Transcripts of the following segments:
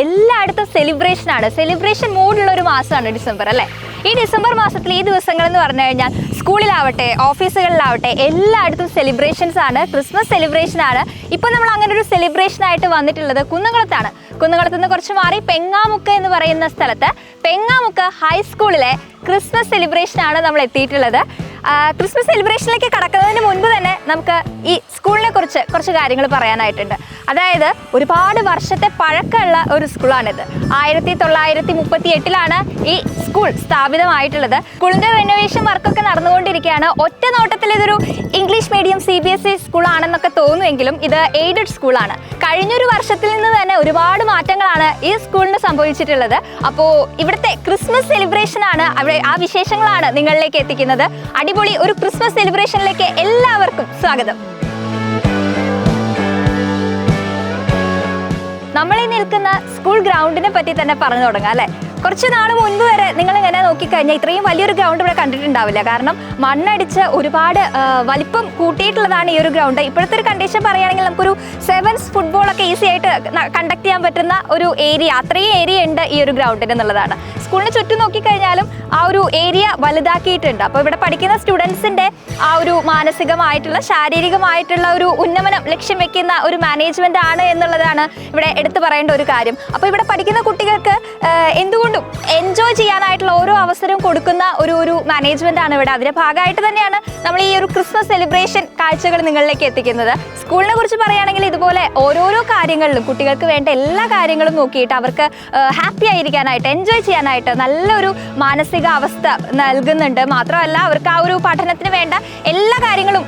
എല്ലായിടത്തും സെലിബ്രേഷൻ ആണ്. സെലിബ്രേഷൻ മൂഡുള്ള ഒരു മാസമാണ് ഡിസംബർ അല്ലേ? ഈ ഡിസംബർ മാസത്തിൽ ഈ ദിവസങ്ങൾ എന്ന് പറഞ്ഞു കഴിഞ്ഞാൽ സ്കൂളിലാവട്ടെ ഓഫീസുകളിലാവട്ടെ എല്ലായിടത്തും സെലിബ്രേഷൻസ് ആണ്. ക്രിസ്മസ് സെലിബ്രേഷൻ ആണ്. ഇപ്പൊ നമ്മൾ അങ്ങനെ ഒരു സെലിബ്രേഷൻ ആയിട്ട് വന്നിട്ടുള്ളത് കുന്നംകുളത്താണ്. കുന്നംകുളത്ത് നിന്ന് കുറച്ച് മാറി പെങ്ങാമുക്ക് എന്ന് പറയുന്ന സ്ഥലത്ത് പെങ്ങാമുക്ക് ഹൈസ്കൂളിലെ ക്രിസ്മസ് സെലിബ്രേഷൻ ആണ് നമ്മൾ എത്തിയിട്ടുള്ളത്. ക്രിസ്മസ് സെലിബ്രേഷനിലേക്ക് കടക്കുന്നതിന് മുൻപ് തന്നെ നമുക്ക് ഈ സ്കൂളിനെ കുറിച്ച് കുറച്ച് കാര്യങ്ങൾ പറയാനായിട്ടുണ്ട്. അതായത് ഒരുപാട് വർഷത്തെ പഴക്കമുള്ള ഒരു സ്കൂളാണിത്. ആയിരത്തി തൊള്ളായിരത്തി മുപ്പത്തി എട്ടിലാണ് ഈ സ്കൂൾ സ്ഥാപിതമായിട്ടുള്ളത്. സ്കൂളിന്റെ റെനോവേഷൻ വർക്കൊക്കെ നടന്നുകൊണ്ടിരിക്കുകയാണ്. ഒറ്റ നോട്ടത്തിൽ ഇതൊരു English medium C B S E സ്കൂളാണെന്നൊക്കെ തോന്നുമെങ്കിലും ഇത് എയ്ഡഡ് സ്കൂളാണ്. കഴിഞ്ഞൊരു വർഷത്തിൽ നിന്ന് തന്നെ ഒരുപാട് മാറ്റങ്ങളാണ് ഈ സ്കൂളിന് സംഭവിച്ചിട്ടുള്ളത്. അപ്പോൾ ഇവിടുത്തെ ക്രിസ്മസ് സെലിബ്രേഷൻ ആണ് അവിടെ ആ വിശേഷങ്ങളാണ് നിങ്ങളിലേക്ക് എത്തിക്കുന്നത്. അടിപൊളി ഒരു ക്രിസ്മസ് സെലിബ്രേഷനിലേക്ക് എല്ലാവർക്കും സ്വാഗതം. നമ്മൾ ഈ നിൽക്കുന്ന സ്കൂൾ ഗ്രൗണ്ടിനെ പറ്റി തന്നെ പറഞ്ഞു തുടങ്ങാം അല്ലേ? കുറച്ച് നാൾ മുൻപ് വരെ നിങ്ങൾ ഇങ്ങനെ നോക്കിക്കഴിഞ്ഞാൽ ഇത്രയും വലിയൊരു ഗ്രൗണ്ട് ഇവിടെ കണ്ടിട്ടുണ്ടാവില്ല. കാരണം മണ്ണടിച്ച് ഒരുപാട് വലിപ്പം കൂട്ടിയിട്ടുള്ളതാണ് ഈ ഒരു ഗ്രൗണ്ട് ഇപ്പോഴത്തെ ഒരു കണ്ടീഷൻ പറയുകയാണെങ്കിൽ നമുക്കൊരു സെവൻസ് ഫുട്ബോളൊക്കെ ഈസി ആയിട്ട് കണ്ടക്ട് ചെയ്യാൻ പറ്റുന്ന ഒരു ഏരിയ അത്രയും ഏരിയ ഉണ്ട് ഈ ഒരു ഗ്രൗണ്ടിന് എന്നുള്ളതാണ്. സ്കൂളിന് ചുറ്റും നോക്കിക്കഴിഞ്ഞാലും ആ ഒരു ഏരിയ വലുതാക്കിയിട്ടുണ്ട്. അപ്പോൾ ഇവിടെ പഠിക്കുന്ന സ്റ്റുഡൻസിന്റെ ആ ഒരു മാനസികമായിട്ടുള്ള ശാരീരികമായിട്ടുള്ള ഒരു ഉന്നമനം ലക്ഷ്യം വെക്കുന്ന ഒരു മാനേജ്മെന്റ് ആണ് എന്നുള്ളതാണ് ഇവിടെ എടുത്തു പറയേണ്ട ഒരു കാര്യം. അപ്പോൾ ഇവിടെ പഠിക്കുന്ന കുട്ടികൾക്ക് എന്തുകൊണ്ടും എൻജോയ് ചെയ്യാനായിട്ടുള്ള ഓരോ അവസരവും കൊടുക്കുന്ന ഒരു ഒരു മാനേജ്മെന്റ് ആണ് ഇവിടെ. അതിന്റെ ഭാഗമായിട്ട് തന്നെയാണ് നമ്മൾ ഈ ഒരു ക്രിസ്മസ് സെലിബ്രേഷൻ കാഴ്ചകൾ നിങ്ങളിലേക്ക് എത്തിക്കുന്നത്. സ്കൂളിനെ കുറിച്ച് പറയുകയാണെങ്കിൽ ഇതുപോലെ ഓരോരോ കാര്യങ്ങളിലും കുട്ടികൾക്ക് വേണ്ട എല്ലാ കാര്യങ്ങളും നോക്കിയിട്ട് അവർക്ക് ഹാപ്പി ആയിരിക്കാനായിട്ട് എൻജോയ് ചെയ്യാനായിട്ട് നല്ലൊരു മാനസിക അവസ്ഥ നൽകുന്നുണ്ട്. മാത്രമല്ല അവർക്ക് ആ ഒരു പഠനത്തിന് വേണ്ട എല്ലാ കാര്യങ്ങളും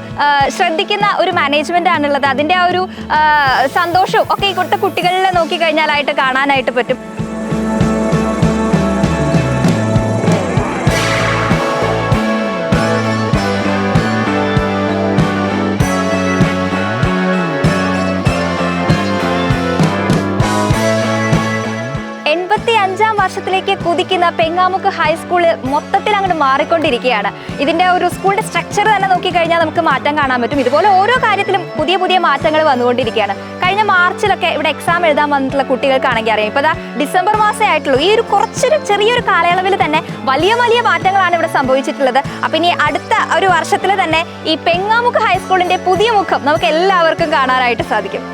ശ്രദ്ധിക്കുന്ന ഒരു മാനേജ്മെന്റ് ആണുള്ളത്. അതിന്റെ ആ ഒരു സന്തോഷവും ഒക്കെ കുട്ട കുട്ടികളിൽ നോക്കിക്കഴിഞ്ഞാലായിട്ട് കാണാനായിട്ട് പറ്റും. വർഷത്തിലേക്ക് കുതിക്കുന്ന പെങ്ങാമുക്ക് ഹൈസ്കൂൾ മൊത്തത്തിൽ അങ്ങോട്ട് മാറിക്കൊണ്ടിരിക്കുകയാണ്. ഇതിന്റെ ഒരു സ്കൂളിന്റെ സ്ട്രക്ചർ തന്നെ നോക്കിക്കഴിഞ്ഞാൽ നമുക്ക് മാറ്റം കാണാൻ പറ്റും. ഇതുപോലെ ഓരോ കാര്യത്തിലും പുതിയ പുതിയ മാറ്റങ്ങൾ വന്നുകൊണ്ടിരിക്കുകയാണ്. കഴിഞ്ഞ മാർച്ചിലൊക്കെ ഇവിടെ എക്സാം എഴുതാൻ വന്നിട്ടുള്ള കുട്ടികൾക്കാണെങ്കിൽ അറിയാം. ഇപ്പോൾ ഡിസംബർ മാസേ ആയിട്ടുള്ളൂ. ഈ ഒരു കുറച്ചൊരു ചെറിയൊരു കാലയളവിൽ തന്നെ വലിയ വലിയ മാറ്റങ്ങളാണ് ഇവിടെ സംഭവിച്ചിട്ടുള്ളത്. അപ്പം ഇനി അടുത്ത ഒരു വർഷത്തിൽ തന്നെ ഈ പെങ്ങാമുക്ക് ഹൈസ്കൂളിന്റെ പുതിയ മുഖം നമുക്ക് എല്ലാവർക്കും കാണാനായിട്ട് സാധിക്കും.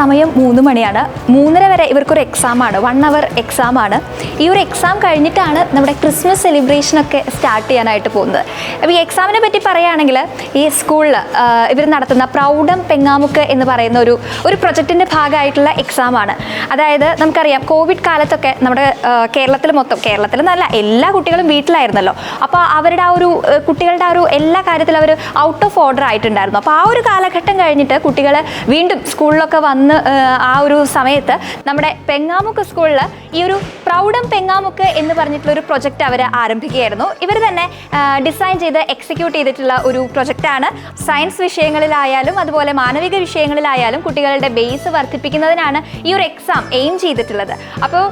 സമയം മൂന്ന് മണിയാണ്. മൂന്നര വരെ ഇവർക്കൊരു എക്സാം ആണ്. വൺ അവർ എക്സാം ആണ്. ഈ ഒരു എക്സാം കഴിഞ്ഞിട്ടാണ് നമ്മുടെ ക്രിസ്മസ് സെലിബ്രേഷൻ ഒക്കെ സ്റ്റാർട്ട് ചെയ്യാനായിട്ട് പോകുന്നത്. അപ്പോൾ ഈ എക്സാമിനെ പറ്റി പറയുകയാണെങ്കിൽ ഈ സ്കൂളിൽ ഇവർ നടത്തുന്ന പ്രൗഢം പെങ്ങാമുക്ക് എന്ന് പറയുന്ന ഒരു ഒരു പ്രൊജക്റ്റിന്റെ ഭാഗമായിട്ടുള്ള എക്സാം ആണ്. അതായത് നമുക്കറിയാം കോവിഡ് കാലത്തൊക്കെ നമ്മുടെ കേരളത്തിൽ മൊത്തം കേരളത്തിൽ എന്നല്ല എല്ലാ കുട്ടികളും വീട്ടിലായിരുന്നല്ലോ. അപ്പോൾ അവരുടെ ആ ഒരു കുട്ടികളുടെ ആ ഒരു എല്ലാ കാര്യത്തിലും അവർ ഔട്ട് ഓഫ് ഓർഡർ ആയിട്ടുണ്ടായിരുന്നു. അപ്പോൾ ആ ഒരു കാലഘട്ടം കഴിഞ്ഞിട്ട് കുട്ടികൾ വീണ്ടും സ്കൂളിലൊക്കെ വന്ന് ഏഹ്, ആ ഒരു സമയത്ത് നമ്മുടെ പെങ്ങാമുക്ക് സ്കൂളിൽ ഈ ഒരു പ്രൗഢം പെങ്ങാമുക്ക് എന്ന് പറഞ്ഞിട്ടുള്ള ഒരു പ്രൊജക്റ്റ് അവർ ആരംഭിക്കുകയായിരുന്നു. ഇവർ തന്നെ ഡിസൈൻ ചെയ്ത് എക്സിക്യൂട്ട് ചെയ്തിട്ടുള്ള ഒരു പ്രൊജക്റ്റാണ് സയൻസ് വിഷയങ്ങളിലായാലും അതുപോലെ മാനവിക വിഷയങ്ങളിലായാലും കുട്ടികളുടെ ബേസ് വർദ്ധിപ്പിക്കുന്നതിനാണ് ഈ ഒരു എക്സാം എയിം ചെയ്തിട്ടുള്ളത്. അപ്പോൾ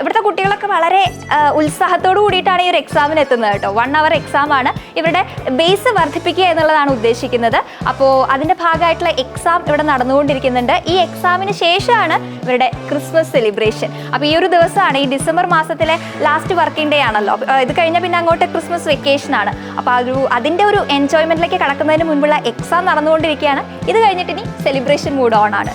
ഇവിടുത്തെ കുട്ടികളൊക്കെ വളരെ ഉത്സാഹത്തോടു കൂടിയിട്ടാണ് ഈ ഒരു എക്സാമിന് എത്തുന്നത് കേട്ടോ. വൺ അവർ എക്സാം ആണ് ഇവരുടെ ബേസ് വർദ്ധിപ്പിക്കുക എന്നുള്ളതാണ് ഉദ്ദേശിക്കുന്നത്. അപ്പോൾ അതിന്റെ ഭാഗമായിട്ടുള്ള എക്സാം ഇവിടെ നടന്നുകൊണ്ടിരിക്കുന്നുണ്ട്. ഈ എക്സാമിന് ശേഷമാണ് ഇവരുടെ ക്രിസ്മസ് സെലിബ്രേഷൻ. അപ്പോൾ ഈ ഒരു ദിവസമാണ് ഈ ഡിസംബർ മാസത്തിലെ ലാസ്റ്റ് വർക്കിംഗ് ഡേ ആണല്ലോ. ഇത് കഴിഞ്ഞാൽ പിന്നെ അങ്ങോട്ട് ക്രിസ്മസ് വെക്കേഷൻ ആണ്. അപ്പോൾ ഒരു അതിന്റെ ഒരു എൻജോയ്മെന്റിലേക്ക് കടക്കുന്നതിന് മുൻപുള്ള എക്സാം നടന്നുകൊണ്ടിരിക്കുകയാണ്. ഇത് കഴിഞ്ഞിട്ട് ഇനി സെലിബ്രേഷൻ മൂഡ് ഓൺ ആണ്.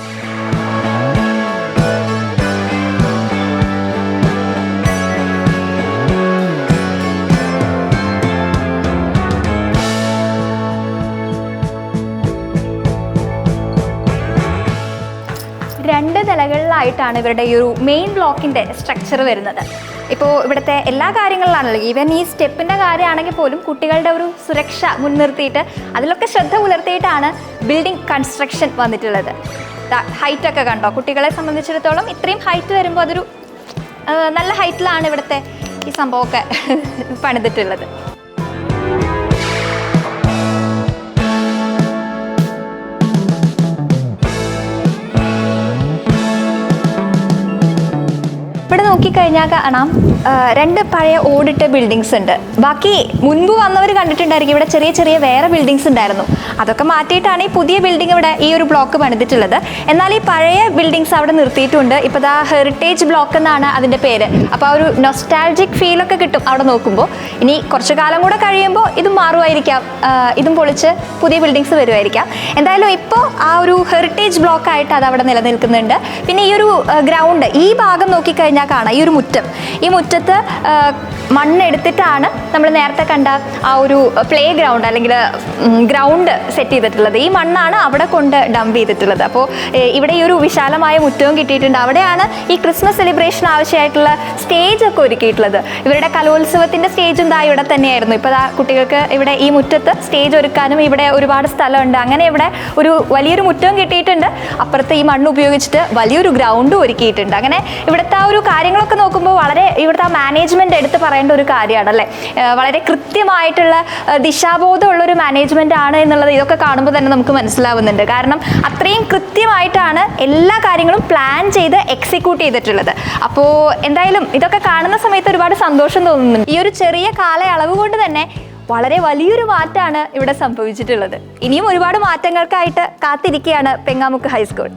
നിലകളിലായിട്ടാണ് ഇവരുടെ ഈ ഒരു മെയിൻ ബ്ലോക്കിന്റെ സ്ട്രക്ചർ വരുന്നത്. ഇപ്പോൾ ഇവിടുത്തെ എല്ലാ കാര്യങ്ങളിലാണല്ലോ ഈവൻ ഈ സ്റ്റെപ്പിന്റെ കാര്യമാണെങ്കിൽ പോലും കുട്ടികളുടെ ഒരു സുരക്ഷ മുൻനിർത്തിയിട്ട് അതിലൊക്കെ ശ്രദ്ധ പുലർത്തിയിട്ടാണ് ബിൽഡിംഗ് കൺസ്ട്രക്ഷൻ വന്നിട്ടുള്ളത്. ഹൈറ്റ് ഒക്കെ കണ്ടോ? കുട്ടികളെ സംബന്ധിച്ചിടത്തോളം ഇത്രയും ഹൈറ്റ് വരുമ്പോൾ അതൊരു നല്ല ഹൈറ്റിലാണ് ഇവിടുത്തെ ഈ സംഭവമൊക്കെ പണിതിട്ടുള്ളത്. നോക്കിക്കഴിഞ്ഞാൽ കാണാം രണ്ട് പഴയ ഓടിട്ട ബിൽഡിങ്സ് ഉണ്ട്. ബാക്കി മുൻപ് വന്നവർ കണ്ടിട്ടുണ്ടായിരിക്കും ഇവിടെ ചെറിയ ചെറിയ വേറെ ബിൽഡിങ്സ് ഉണ്ടായിരുന്നു. അതൊക്കെ മാറ്റിയിട്ടാണ് ഈ പുതിയ ബിൽഡിംഗ് ഇവിടെ ഈ ഒരു ബ്ലോക്ക് പണിതിട്ടുള്ളത്. എന്നാൽ ഈ പഴയ ബിൽഡിങ്സ് അവിടെ നിർത്തിയിട്ടുണ്ട്. ഇപ്പോൾ ദാ ഹെറിറ്റേജ് ബ്ലോക്ക് എന്നാണ് അതിന്റെ പേര്. അപ്പോൾ ആ ഒരു നൊസ്റ്റാൾജിക് ഫീലൊക്കെ കിട്ടും അവിടെ നോക്കുമ്പോൾ ഇനി കുറച്ച് കാലം കൂടെ കഴിയുമ്പോൾ ഇതും മാറുമായിരിക്കാം. ഇതും പൊളിച്ച് പുതിയ ബിൽഡിങ്സ് വരുമായിരിക്കാം. എന്തായാലും ഇപ്പോൾ ആ ഒരു ഹെറിറ്റേജ് ബ്ലോക്ക് ആയിട്ട് അത് അവിടെ നിലനിൽക്കുന്നുണ്ട്. പിന്നെ ഈ ഒരു ഗ്രൗണ്ട് ഈ ഭാഗം നോക്കിക്കഴിഞ്ഞാൽ കാണാം ഈ ഒരു മുറ്റം. ഈ മുറ്റത്ത് മണ്ണെടുത്തിട്ടാണ് നമ്മൾ നേരത്തെ കണ്ട ആ ഒരു പ്ലേ ഗ്രൗണ്ട് അല്ലെങ്കിൽ ഗ്രൗണ്ട് സെറ്റ് ചെയ്തിട്ടുള്ളത്. ഈ മണ്ണാണ് അവിടെ കൊണ്ട് ഡംപ് ചെയ്തിട്ടുള്ളത്. അപ്പോൾ ഇവിടെ ഈ ഒരു വിശാലമായ മുറ്റവും കിട്ടിയിട്ടുണ്ട്. അവിടെയാണ് ഈ ക്രിസ്മസ് സെലിബ്രേഷൻ ആവശ്യമായിട്ടുള്ള സ്റ്റേജ് ഒക്കെ ഒരുക്കിയിട്ടുള്ളത്. ഇവരുടെ കലോത്സവത്തിന്റെ സ്റ്റേജും ദാ ഇവിടെ തന്നെയായിരുന്നു. ഇപ്പോൾ ദാ കുട്ടികൾക്ക് ഇവിടെ ഈ മുറ്റത്ത് സ്റ്റേജ് ഒരുക്കാനും ഇവിടെ ഒരുപാട് സ്ഥലമുണ്ട്. അങ്ങനെ ഇവിടെ ഒരു വലിയൊരു മുറ്റവും കിട്ടിയിട്ടുണ്ട്. അപ്പുറത്ത് ഈ മണ്ണ് ഉപയോഗിച്ചിട്ട് വലിയൊരു ഗ്രൗണ്ടും ഒരുക്കിയിട്ടുണ്ട്. അങ്ങനെ ഇവിടുത്തെ ആ ഒരു കാര്യങ്ങളൊക്കെ നോക്കുമ്പോൾ വളരെ ഇവിടുത്തെ ആ മാനേജ്മെന്റ് എടുത്ത് പറയേണ്ട ഒരു കാര്യമാണ് അല്ലേ? വളരെ കൃത്യമായിട്ടുള്ള ദിശാബോധമുള്ള ഒരു മാനേജ്മെന്റ് ആണ് എന്നുള്ളത് ഇതൊക്കെ കാണുമ്പോൾ തന്നെ നമുക്ക് മനസ്സിലാവുന്നുണ്ട്. കാരണം അത്രയും കൃത്യമായിട്ടാണ് എല്ലാ കാര്യങ്ങളും പ്ലാൻ ചെയ്ത് എക്സിക്യൂട്ട് ചെയ്തിട്ടുള്ളത്. അപ്പോൾ എന്തായാലും ഇതൊക്കെ കാണുന്ന സമയത്ത് ഒരുപാട് സന്തോഷം തോന്നുന്നുണ്ട്. ഈ ഒരു ചെറിയ കാലയളവ് കൊണ്ട് തന്നെ വളരെ വലിയൊരു മാറ്റമാണ് ഇവിടെ സംഭവിച്ചിട്ടുള്ളത്. ഇനിയും ഒരുപാട് മാറ്റങ്ങൾക്കായിട്ട് കാത്തിരിക്കുകയാണ് പെങ്ങാമുക്ക് ഹൈസ്കൂൾ.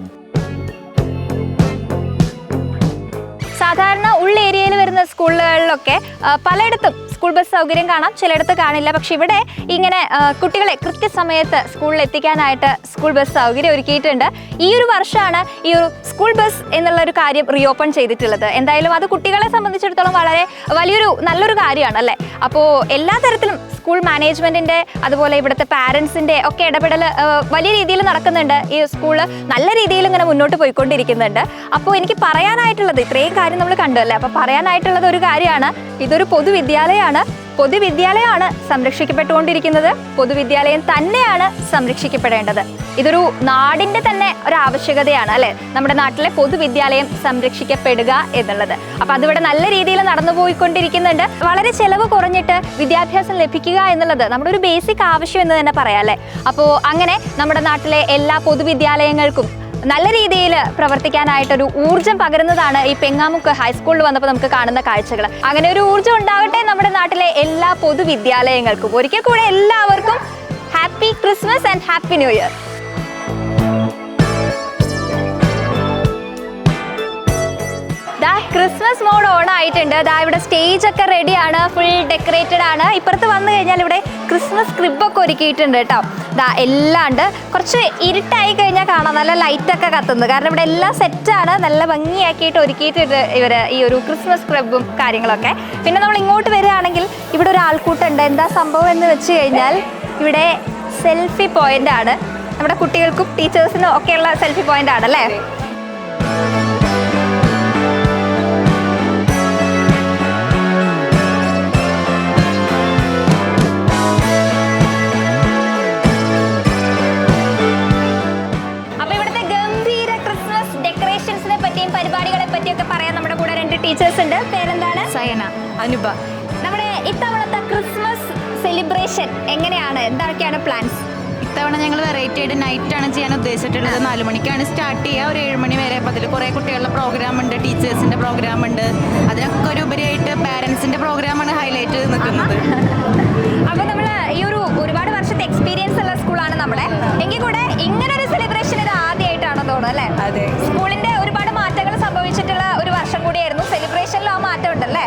സാധാരണ ഉള്ള ഏരിയയിൽ വരുന്ന സ്കൂളുകളിലൊക്കെ പലയിടത്തും സ്കൂൾ ബസ് സൗകര്യം കാണാം. ചിലയിടത്ത് കാണില്ല. പക്ഷെ ഇവിടെ ഇങ്ങനെ കുട്ടികളെ കൃത്യസമയത്ത് സ്കൂളിൽ എത്തിക്കാനായിട്ട് സ്കൂൾ ബസ് സൗകര്യം ഒരുക്കിയിട്ടുണ്ട്. ഈ ഒരു വർഷമാണ് ഈ ഒരു സ്കൂൾ ബസ് എന്നുള്ള ഒരു കാര്യം റീഓപ്പൺ ചെയ്തിട്ടുള്ളത്. എന്തായാലും അത് കുട്ടികളെ സംബന്ധിച്ചിടത്തോളം വളരെ വലിയൊരു നല്ലൊരു കാര്യമാണ് അല്ലേ? അപ്പോൾ എല്ലാ തരത്തിലും സ്കൂൾ മാനേജ്മെന്റിന്റെ അതുപോലെ ഇവിടുത്തെ പാരൻസിന്റെ ഒക്കെ ഇടപെടൽ വലിയ രീതിയിൽ നടക്കുന്നുണ്ട്. ഈ സ്കൂൾ നല്ല രീതിയിൽ ഇങ്ങനെ മുന്നോട്ട് പോയിക്കൊണ്ടിരിക്കുന്നുണ്ട്. അപ്പോൾ എനിക്ക് പറയാനായിട്ടുള്ളത് ഇത്രയും കാര്യം നമ്മൾ കണ്ടു അല്ലേ? അപ്പോൾ പറയാനായിട്ടുള്ളത് ഒരു കാര്യമാണ്. ഇതൊരു പൊതുവിദ്യാലയമാണ്. പൊതുവിദ്യാലയമാണ് സംരക്ഷിക്കപ്പെട്ടുകൊണ്ടിരിക്കുന്നത്. പൊതുവിദ്യാലയം തന്നെയാണ് സംരക്ഷിക്കപ്പെടേണ്ടത്. ഇതൊരു നാടിന്റെ തന്നെ ഒരു ആവശ്യകതയാണ് അല്ലെ? നമ്മുടെ നാട്ടിലെ പൊതുവിദ്യാലയം സംരക്ഷിക്കപ്പെടുക എന്നുള്ളത്. അപ്പൊ അതിവിടെ നല്ല രീതിയിൽ നടന്നു പോയിക്കൊണ്ടിരിക്കുന്നുണ്ട് വളരെ ചെലവ് കുറഞ്ഞിട്ട് വിദ്യാഭ്യാസം ലഭിക്കുക എന്നുള്ളത് നമ്മുടെ ഒരു ബേസിക് ആവശ്യം എന്ന് തന്നെ പറയാം അല്ലെ? അപ്പോൾ അങ്ങനെ നമ്മുടെ നാട്ടിലെ എല്ലാ പൊതുവിദ്യാലയങ്ങൾക്കും നല്ല രീതിയിൽ പ്രവർത്തിക്കാനായിട്ടൊരു ഊർജം പകരുന്നതാണ് ഈ പെങ്ങാമുക്ക് ഹൈസ്കൂളിൽ വന്നപ്പോൾ നമുക്ക് കാണുന്ന കാഴ്ചകൾ. അങ്ങനെ ഒരു ഊർജം ഉണ്ടാകട്ടെ നമ്മുടെ നാട്ടിലെ എല്ലാ പൊതുവിദ്യാലയങ്ങൾക്കും. ഒരിക്കൽ കൂടെ എല്ലാവർക്കും happy Christmas and happy new year ദാ ക്രിസ്മസ് മോഡ് ഓൺ ആയിട്ടുണ്ട്. ദാ ഇവിടെ സ്റ്റേജ് ഒക്കെ റെഡിയാണ് ഫുൾ ഡെക്കറേറ്റഡ് ആണ്. ഇപ്പുറത്ത് വന്നു കഴിഞ്ഞാൽ ഇവിടെ ക്രിസ്മസ് ക്രിബ് ഒക്കെ ഒരുക്കിയിട്ടുണ്ട് കേട്ടോ. ദാ എല്ലാം ഉണ്ട്. കുറച്ച് ഇരുട്ടായി കഴിഞ്ഞാൽ കാണാം. നല്ല ലൈറ്റ് ഒക്കെ കത്തുന്നത് കാരണം ഇവിടെ എല്ലാം സെറ്റാണ് നല്ല ഭംഗിയാക്കിയിട്ട് ഒരുക്കിയിട്ടുണ്ട് ഇവർ ഈ ഒരു ക്രിസ്മസ് ക്രിബും കാര്യങ്ങളൊക്കെ. പിന്നെ നമ്മൾ ഇങ്ങോട്ട് വരികയാണെങ്കിൽ ഇവിടെ ഒരു ആൾക്കൂട്ടുണ്ട് എന്താ സംഭവം എന്ന് വെച്ച് കഴിഞ്ഞാൽ ഇവിടെ സെൽഫി പോയിന്റ് ആണ്. നമ്മുടെ കുട്ടികൾക്കും ടീച്ചേഴ്സിനും ഒക്കെയുള്ള സെൽഫി പോയിന്റ് ആണല്ലേ? ടീച്ചേഴ്സ് ഉണ്ട് പേരെന്താണ്? സയന. അനുപ. നമ്മുടെ ഇത്തവണത്തെ ക്രിസ്മസ് സെലിബ്രേഷൻ എങ്ങനെയാണ്? എന്തൊക്കെയാണ് പ്ലാൻസ്? ഇത്തവണ ഞങ്ങൾ വെറൈറ്റി ആയിട്ട് നൈറ്റ് ആണ് ചെയ്യാൻ ഉദ്ദേശിച്ചിട്ടുള്ളത്. നാല് മണിക്കാണ് സ്റ്റാർട്ട് ചെയ്യുക. ഒരു ഏഴ് മണി വരെ. അപ്പോൾ അതിൽ കുറേ കുട്ടികളുടെ പ്രോഗ്രാം ഉണ്ട്. ടീച്ചേഴ്സിന്റെ പ്രോഗ്രാം ഉണ്ട്. അതിനൊക്കെ ഒരു ഉപരിയായിട്ട് പാരൻസിന്റെ പ്രോഗ്രാമാണ് ഹൈലൈറ്റ് നിൽക്കുന്നത്. അപ്പോൾ നമ്മൾ ഈ ഒരു ഒരുപാട് വർഷത്തെ എക്സ്പീരിയൻസ് ഉള്ള സ്കൂളാണ് നമ്മളെ. എങ്കിൽ കൂടെ ഇങ്ങനെ ഒരു സെലിബ്രേഷൻ ഇത് ആദ്യമായിട്ടാണ് തോന്നുന്നു അല്ലേ? അതെ. സ്കൂളിന്റെ ആ മാറ്റം ഉണ്ടല്ലേ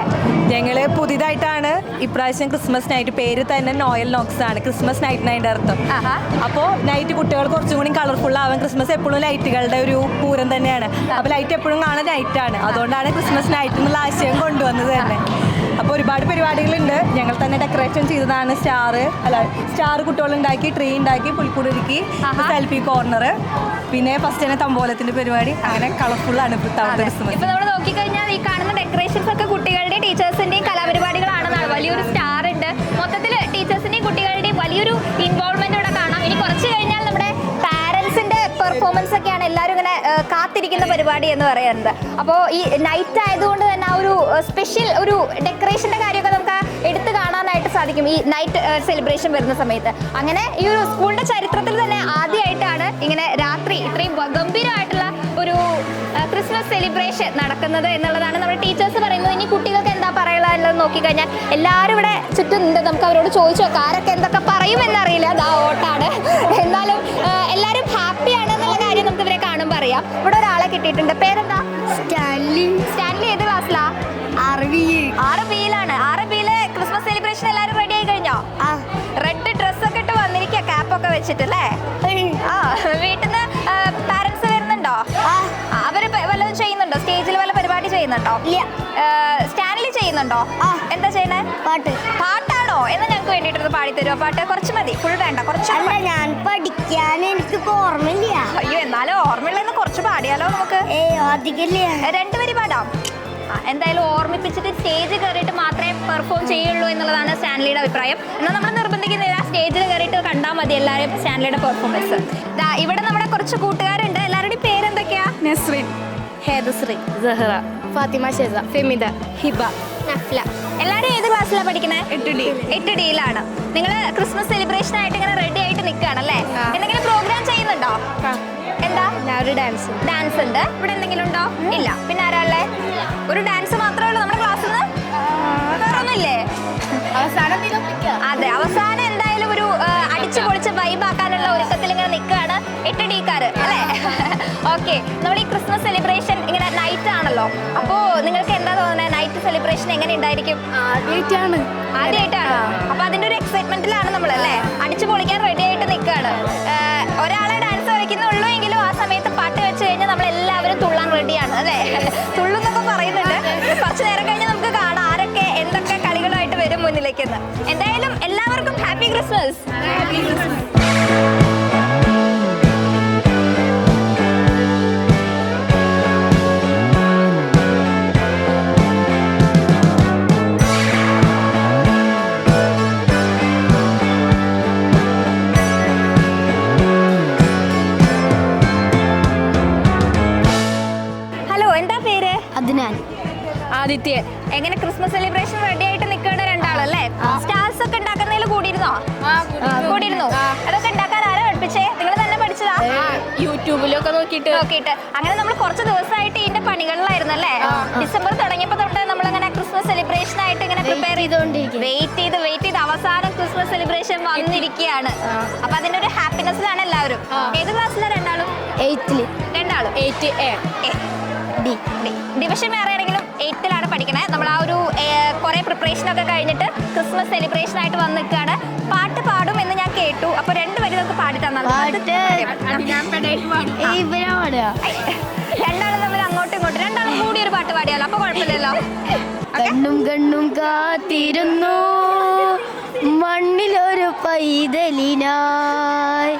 ഞങ്ങൾ പുതിയതായിട്ടാണ് ഇപ്രാവശ്യം ക്രിസ്മസ് നൈറ്റ് പേര് തന്നെ നോയൽ നോക്സ് ആണ്. ക്രിസ്മസ് നൈറ്റ് നൈന്റെ അർത്ഥം. അപ്പോൾ നൈറ്റ് കുട്ടികൾ കുറച്ചും കൂടി കളർഫുൾ ആവാൻ ക്രിസ്മസ് എപ്പോഴും ലൈറ്റുകളുടെ ഒരു പൂരം തന്നെയാണ്. അപ്പോൾ ലൈറ്റ് എപ്പോഴും കാണാൻ നൈറ്റാണ് ആണ്. അതുകൊണ്ടാണ് ക്രിസ്മസ് നൈറ്റ് എന്നുള്ള ആശയം കൊണ്ടുവന്നത് തന്നെ. അപ്പോൾ ഒരുപാട് പരിപാടികളുണ്ട്. ഞങ്ങൾ തന്നെ ഡെക്കറേഷൻ ചെയ്തതാണ് സ്റ്റാർ അല്ല സ്റ്റാർ കുട്ടികൾ ഉണ്ടാക്കി ട്രീ ഉണ്ടാക്കി പുൽക്കൂട് ഒരുക്കി ആഹാ. സെൽഫി കോർണർ പിന്നെ ഫസ്റ്റ് തന്നെ തമ്പോലത്തിന്റെ പരിപാടി. അങ്ങനെ കളർഫുൾ ആണ് ഇത്തവണത്തെ ക്രിസ്മസ് ഡെക്കറേഷൻസ് ഒക്കെ കുട്ടികളുടെ ടീച്ചേഴ്സിന്റെയും കലാപരിപാടികളാണെന്നാണ്. വലിയൊരു സ്റ്റാർ ഉണ്ട്. മൊത്തത്തിൽ ടീച്ചേഴ്സിന്റെയും കുട്ടികളുടെയും വലിയൊരു ഇൻവോൾവ്മെന്റ് ഇവിടെ കാണാം. ഇനി കുറച്ച് കഴിഞ്ഞാൽ നമ്മുടെ പാരന്റ്സിന്റെ പെർഫോമൻസ് ഒക്കെയാണ് എല്ലാവരും ഇങ്ങനെ കാത്തിരിക്കുന്ന പരിപാടി എന്ന് പറയുന്നത്. അപ്പോൾ ഈ നൈറ്റ് ആയതുകൊണ്ട് തന്നെ ആ ഒരു സ്പെഷ്യൽ ഒരു ഡെക്കറേഷന്റെ കാര്യമൊക്കെ നമുക്ക് എടുത്തു കാണാനായിട്ട് സാധിക്കും ഈ നൈറ്റ് സെലിബ്രേഷൻ വരുന്ന സമയത്ത്. അങ്ങനെ ഈ ഒരു സ്കൂളിന്റെ ചരിത്രത്തിൽ തന്നെ ആദ്യമായിട്ടാണ് ഇങ്ങനെ രാത്രി ഇത്രയും ഗംഭീരമായിട്ടുള്ള ക്രിസ്മസ് സെലിബ്രേഷൻ നടക്കുന്നത് എന്നുള്ളതാണ്. നമ്മുടെ ടീച്ചേഴ്സ് പറയുന്നത് ഇനി കുട്ടികൾക്ക് എന്താ പറയാനുള്ളത് നോക്കിക്കഴിഞ്ഞാൽ എല്ലാവരും ഇവിടെ ചുറ്റും ഉണ്ട് നമുക്ക് അവരോട് ചോദിച്ചു നോക്കാം ആരൊക്കെ എന്തൊക്കെ പറയുമെന്നറിയില്ല അതാ ഓട്ടാണ് എന്നാലും എല്ലാവരും ഹാപ്പിയാണ് എന്നുള്ള കാര്യം നമുക്ക് ഇവരെ കാണുമ്പോൾ അറിയാം ഇവിടെ ഒരാളെ കിട്ടിയിട്ടുണ്ട്. പേരെന്താ? സ്റ്റാൻലി. സ്റ്റാൻലി ഏത് ക്ലാസ്സിലാ ആറ് ബിയിലാണ് ആറ് ബിയിലെ ക്രിസ്മസ് സെലിബ്രേഷൻ എല്ലാവരും റെഡി ആയി കഴിഞ്ഞോ? റെഡ് ഡ്രസ്സൊക്കെ ഇട്ട് വന്നിരിക്കുക ക്യാപ്പൊക്കെ വെച്ചിട്ടല്ലേ ആ വീട്ടിൽ നിന്ന് ചെയ്യുന്നുണ്ടോ? ഇല്ല. സ്റ്റാൻലി ചെയ്യുന്നുണ്ടോ? ആ. എന്താ ചെയ്യണേ? പാട്ട്. പാട്ടാണോ? എന്ന് ഞങ്ങൾക്ക് വേണ്ടിയിട്ട് പാടി തരുമോ പാട്ട് കുറച്ച് മതി. ഫുൾ വേണ്ട. കുറച്ച് അല്ല ഞാൻ പഠിക്കാൻ എനിക്ക് ഓർമ്മയില്ല. അയ്യോ എന്നാലും ഓർമ്മയുള്ളതെന്ന് കുറച്ച് പാടിയാലോ നമുക്ക്? രണ്ടുപേര് പാടാം. എന്തായാലും ഓർമ്മിപ്പിച്ചിട്ട് സ്റ്റേജ് കയറിയിട്ട് മാത്രമേ പെർഫോം ചെയ്യുള്ളൂ എന്നുള്ളതാണ് സ്റ്റാൻലിയുടെ അഭിപ്രായം. എന്നാൽ നമ്മൾ നിർബന്ധിക്കുന്നില്ല. സ്റ്റേജിൽ കയറിയിട്ട് കണ്ടാൽ മതി എല്ലാവരും സ്റ്റാൻലിയുടെ പെർഫോമൻസ് ഇവിടെ നമ്മുടെ കുറച്ച് കൂട്ടുകാരുണ്ട്. എല്ലാവരുടെയും പേരെന്തൊക്കെയാ? നസ്രിൻ. ഹേദശ്രീ സഹറ ഫാത്തിമ ഷെസ ഫെമിദ ഹിബ നഫ്ല. എല്ലാവരും ഏത് ക്ലാസ്സിലാണ് പഠിക്കുന്നത് എട്ട് ഡി എട്ട് ഡിയിലാണ് നിങ്ങൾ ക്രിസ്മസ് സെലിബ്രേഷൻ ആയിട്ട് ഇങ്ങനെ റെഡി ആയിട്ട് നിൽക്കുകയാണല്ലേ എന്തെങ്കിലും പ്രോഗ്രാം ചെയ്യുന്നുണ്ടോ? എന്താ? ഞാൻ ഒരു ഡാൻസ് ഡാൻസ് ഉണ്ട്. ഇവിടെ എന്തെങ്കിലും ഉണ്ടോ? ഇല്ല. പിന്നെ ആരാളെ ഒരു ഡാൻസ് മാത്രമേ ഉള്ളൂ നമ്മുടെ ക്ലാസ്സിൽ നിന്ന് അവസാനം അതെ അവസാനം എന്തായാലും ഒരു അടിച്ചു പൊളിച്ച് വൈബാക്കാനുള്ള ഒരുക്കത്തിൽ ഇങ്ങനെ നിൽക്കുകയാണ് എട്ട് ഡിക്കാർ ഓക്കെ നമ്മൾ ഈ ക്രിസ്മസ് സെലിബ്രേഷൻ ഇങ്ങനെ നൈറ്റ് ആണല്ലോ. അപ്പോ നിങ്ങൾക്ക് എന്താ തോന്നുന്നത്? നൈറ്റ് സെലിബ്രേഷൻ എങ്ങനെ ഉണ്ടായിരിക്കും? ആദ്യമായിട്ടാണ് ആദ്യമായിട്ടാണ് അപ്പൊ അതിന്റെ ഒരു എക്സൈറ്റ്മെന്റിലാണ് നമ്മൾ അല്ലേ അടിച്ചു പൊളിക്കാൻ റെഡി ആയിട്ട് നിൽക്കുകയാണ് ഒരാളെ ഡാൻസ് കളിക്കുന്നുള്ളൂ എങ്കിലും ആ സമയത്ത് പാട്ട് വെച്ച് കഴിഞ്ഞാൽ നമ്മൾ എല്ലാവരും തുള്ളാൻ റെഡിയാണ് അല്ലേ? തുള്ളുന്നൊക്കെ പറയുന്നുണ്ട്. കുറച്ച് നേരം കഴിഞ്ഞ് നമുക്ക് കാണാം ആരൊക്കെ എന്തൊക്കെ കളികളായിട്ട് വരും മുന്നിലേക്കെന്ന് എന്തായാലും എല്ലാവർക്കും ഹാപ്പി ക്രിസ്മസ് ഹലോ ആദിത്യൻ എങ്ങനെ ക്രിസ്മസ് സെലിബ്രേഷൻ റെഡി ആയിട്ട് നിൽക്കേണ്ട രണ്ടാളല്ലേ? സ്റ്റാർസ് ഒക്കെ ഉണ്ടാക്കുന്നതിൽ കൂടിയിരുന്നോ? കൂടിയിരുന്നു. അതൊക്കെ ഉണ്ടാക്കാൻ ആരാ പഠിപ്പിച്ചേ നിങ്ങൾ തന്നെ പഠിച്ചതാ? യൂട്യൂബിലൊക്കെ നോക്കിയിട്ട്. നോക്കിയിട്ട്. അങ്ങനെ നമ്മൾ കുറച്ച് ദിവസമായിട്ട് ഇതിന്റെ പണികളിലായിരുന്നു അല്ലേ ഡിസംബർ തുടങ്ങിയപ്പോ തൊട്ട് നമ്മൾ അങ്ങനെ ക്രിസ്മസ് സെലിബ്രേഷൻ ആയിട്ട് ഇങ്ങനെ പ്രിപ്പയർ ചെയ്തോണ്ടിരിക്കും. വെയിറ്റ് ചെയ്ത് വെയിറ്റ് ചെയ്ത് അവസാനം ക്രിസ്മസ് സെലിബ്രേഷൻ വന്നിരിക്കുകയാണ്. അപ്പൊ അതിന്റെ ഒരു ഹാപ്പിനെസ്സിലാണ് എല്ലാവരും. ഏത് ക്ലാസ്സിലാണ് രണ്ടാളും? എയ്ത്തിൽ രണ്ടാളും. Eight A D. ഡിവിഷൻ വേറെ എയ്ത്തിലാണ് പഠിക്കണേ. നമ്മൾ ആ ഒരു കുറെ പ്രിപ്പറേഷൻ ഒക്കെ കഴിഞ്ഞിട്ട് ക്രിസ്മസ് സെലിബ്രേഷൻ ആയിട്ട് വന്ന് നിൽക്കുകയാണ് പാട്ട് പാടും എന്ന് ഞാൻ കേട്ടു. അപ്പൊ വരി നമുക്ക് പാടി തന്നാൽ രണ്ടാളും തമ്മിൽ അങ്ങോട്ടും ഇങ്ങോട്ടും. രണ്ടാളും കൂടി ഒരു പാട്ട് പാടിയാലോ? അപ്പൊ കുഴപ്പമില്ലല്ലോ. കണ്ണും കണ്ണും കാത്തിരുന്നു. മണ്ണിലൊരു പൈതലിനായി.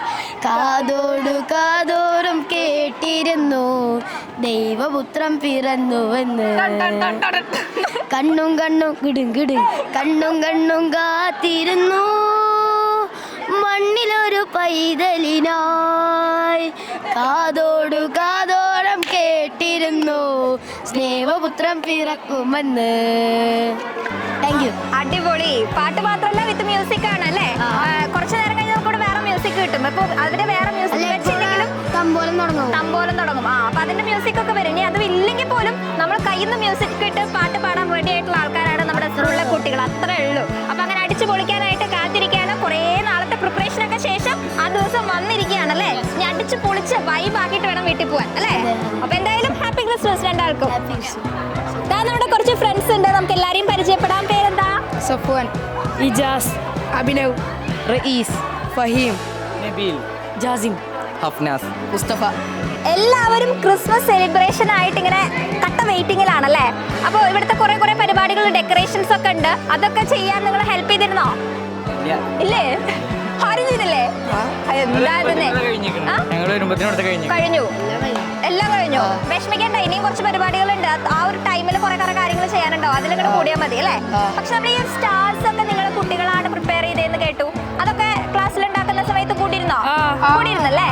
കാതോടു കാതോറും കേട്ടിരുന്നു. ദൈവപുത്രം പിറന്നുവെന്ന്. കണ്ണും കണ്ണും കിടും കിടും കണ്ണും കണ്ണും കാത്തിരുന്നു. മണ്ണിലൊരു പൈതലിനായി കാതോടു കാതോരം കേട്ടിരുന്നു. സ്നേഹപുത്രം പിറക്കുമെന്ന്. താങ്ക് യു അടിപൊളി. പാട്ട് മാത്രമല്ല വീട്ടിൽ പോവാൻ അല്ലേ? അപ്പൊ എന്തായാലും ഹാപ്പി ക്രിസ്മസ് രണ്ടാൾക്കും. ദാ നമ്മുടെ കുറച്ച് ഫ്രണ്ട്സ് ഉണ്ട്. നമുക്ക് എല്ലാരെയും പരിചയപ്പെടാൻ പേരെന്താ? സഫ്വാൻ ഇജാസ് അഭിനവ് റയീസ് ഫഹീം നബീൽ ജാസിം ഹഫ്നാസ്. മുസ്തഫ. എല്ലാവരും ക്രിസ്മസ് സെലിബ്രേഷൻ ആയിട്ട് ഇങ്ങനെ കട്ട വെയിറ്റിംഗിലാണല്ലേ അപ്പോൾ ഇവിടുത്തെ കുറെ കുറെ പരിപാടികൾ ഡെക്കറേഷൻസ് ഒക്കെ ഉണ്ട്. അതൊക്കെ ചെയ്യാൻ നിങ്ങൾ ഹെൽപ്പ് ചെയ്തിരുന്നോ? ഇല്ലേ? ആരും ചെയ്തില്ലേ എന്താ ഇതെന്നെ? ഞങ്ങൾ വരുമ്പോഴത്തേനും കഴിഞ്ഞു. കഴിഞ്ഞു. എല്ലാം കഴിഞ്ഞു. വിഷമിക്കണ്ട ഇനിയും കുറച്ച് പരിപാടികളുണ്ട്. ആ ഒരു ടൈമിൽ കുറെ കുറെ കാര്യങ്ങൾ ചെയ്യാനുണ്ടാവും അതിലിങ്ങോട്ട് കൂടിയാൽ മതി അല്ലേ? പക്ഷെ നമ്മൾ ഈ സ്റ്റാർസ് ഒക്കെ നിങ്ങൾ കുട്ടികളാണ് പ്രിപ്പയർ ചെയ്തതെന്ന് കേട്ടു. അതൊക്കെ ക്ലാസ്സിൽ ഉണ്ടാക്കുന്ന സമയത്ത് കൂടിയിരുന്നോ? കൂടിയിരുന്നല്ലേ?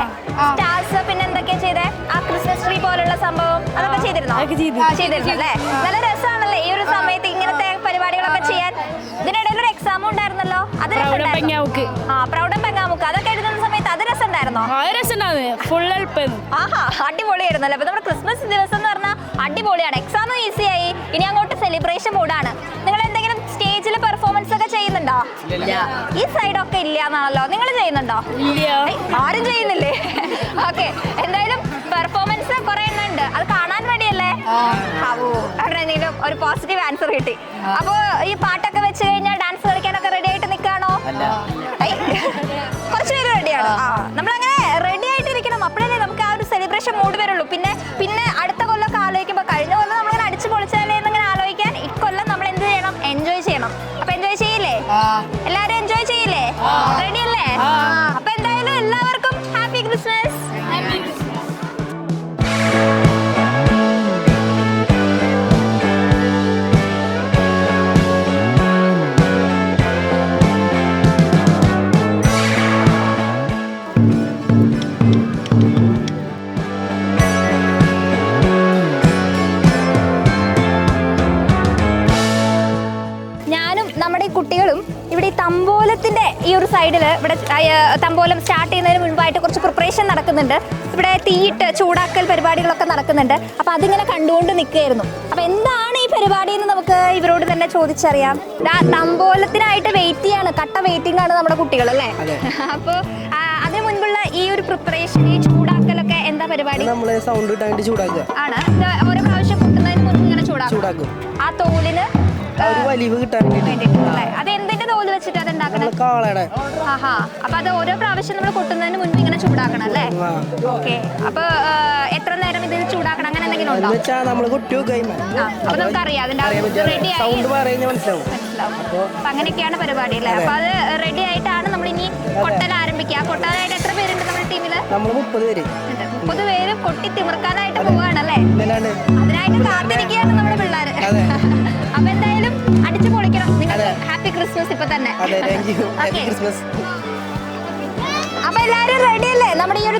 സ്റ്റാർസ് പിന്നെ എന്തൊക്കെയാ ചെയ്തേ? ആ ക്രിസ്മസ് ട്രീ പോലുള്ള സംഭവം അതൊക്കെ ചെയ്തിരുന്നോ? അതൊക്കെ ചെയ്തു. ആ, ചെയ്തിരുന്നു അല്ലേ? നല്ല രസമാണല്ലേ ഈ ഒരു സമയത്ത് ഇങ്ങനത്തെ പരിപാടികളൊക്കെ ചെയ്യാൻ? ഇതിനിടയിൽ ഒരു എക്സാം ഉണ്ടായിരുന്നല്ലോ ആ അതൊക്കെ എഴുതുന്ന സമയത്ത് അത് രസമുണ്ടായിരുന്നോ? ആ ഫുൾ ഹെൽപ്പ് ആഹാ അടിപൊളിയായിരുന്നല്ലോ. അപ്പൊ നമ്മുടെ ക്രിസ്മസ് ദിവസം എന്ന് പറഞ്ഞാൽ അടിപൊളിയാണ്. എക്സാം ഈസി ആയി. ഇനി അങ്ങോട്ട് സെലിബ്രേഷൻ മൂഡാണ് നിങ്ങൾ എന്തെങ്കിലും സ്റ്റേജിൽ പെർഫോമൻസ് ഒക്കെ ചെയ്യുന്നുണ്ടോ? ഈ സൈഡൊക്കെ ഇല്ല എന്നാണല്ലോ നിങ്ങൾ ചെയ്യുന്നുണ്ടോ? ആരും ചെയ്യുന്നില്ലേ? ഓക്കെ എന്തായാലും പെർഫോമൻസ് കുറെ അത് കാണാൻ റെഡിയല്ലേ ആവോ അവിടെ എന്തെങ്കിലും ഒരു പോസിറ്റീവ് ആൻസർ കിട്ടി. അപ്പോ ഈ പാട്ടൊക്കെ വെച്ച് കഴിഞ്ഞാൽ ഡാൻസ് കളിക്കാനൊക്കെ റെഡി ആയിട്ട് നിൽക്കാണോ കുറച്ച് പേര് റെഡിയാണ് നമ്മൾ അങ്ങനെ റെഡി ആയിട്ടിരിക്കണം. അപ്പോഴല്ലേ നമുക്ക് ആ ഒരു സെലിബ്രേഷൻ മൂഡ് വരുള്ളൂ. പിന്നെ പിന്നെ തമ്പോലം സ്റ്റാർട്ട് ചെയ്യുന്നതിന് മുൻപായിട്ട് കുറച്ച് പ്രിപ്പറേഷൻ നടക്കുന്നുണ്ട്. ഇവിടെ തീയിട്ട് ചൂടാക്കൽ പരിപാടികളൊക്കെ നടക്കുന്നുണ്ട്. അപ്പൊ അതിങ്ങനെ കണ്ടുകൊണ്ട് നിൽക്കുകയായിരുന്നു. അപ്പൊ എന്താണ് ഈ പരിപാടി എന്ന് നമുക്ക് ഇവരോട് തന്നെ ചോദിച്ചറിയാം. തമ്പോലത്തിനായിട്ട് വെയിറ്റ് ചെയ്യാണ്. കട്ട വെയിറ്റിംഗ് ആണ് നമ്മുടെ കുട്ടികൾ അല്ലേ? അപ്പോൾ അതിനു മുൻപുള്ള ഈ ഒരു പ്രിപ്പറേഷൻ ഈ ചൂടാക്കലൊക്കെ എന്താ പരിപാടി? നമ്മളെ സൗണ്ട് ചൂടാക്കുക. ആണ്. ഓരോ പ്രാവശ്യം പൊട്ടുന്നതിന് മുൻപ് ഇങ്ങനെ ചൂടാക്കും. ആ തോലിന് ഒരു വലിവ് കിട്ടാൻ വേണ്ടിട്ട്. വേണ്ടിയിട്ടുള്ളേ. അത് തോൽ വെച്ചിട്ട് അത് ഉണ്ടാക്കണേ? കാളയുടെ. ആഹാ. അപ്പൊ അത് ഓരോ പ്രാവശ്യം നമ്മൾ കൊട്ടുന്നതിന് മുൻപ് ഇങ്ങനെ ചൂടാക്കണം അല്ലേ. ഓക്കെ. അപ്പൊ എത്ര നേരം ഇത് ചൂടാക്കണം? അങ്ങനെ എന്തെങ്കിലും ഉണ്ടോ? വെച്ചാ നമ്മൾ കുട്ടി ആ, അപ്പൊ നമുക്കറിയാം അതിന്റെ റെഡി ആയി മനസ്സിലാവും. അപ്പൊ അങ്ങനെയൊക്കെയാണ് പരിപാടി അല്ലേ? അപ്പൊ അത് റെഡി ആയിട്ടാണ് നമ്മൾ ഇനി കൊട്ടൽ ആരംഭിക്കുക. കൊട്ടാനായിട്ട് എത്ര പേരുണ്ട് നമ്മുടെ ടീമിൽ നമ്മൾ മുപ്പത് പേര്. മുപ്പത് പേര് കൊട്ടി തിമിർക്കാനായിട്ട് പോവാണല്ലേ അല്ലേ? അതിനായിട്ട് കാത്തിരിക്കുകയാണ് നമ്മുടെ പിള്ളേര്. അപ്പൊ എന്തായാലും അടിച്ചു പൊളിക്കണം. നിങ്ങൾ. ഹാപ്പി ക്രിസ്മസ് ഇപ്പൊ തന്നെ. അപ്പൊ എല്ലാരും റെഡി അല്ലേ? നമ്മുടെ ഈ ഒരു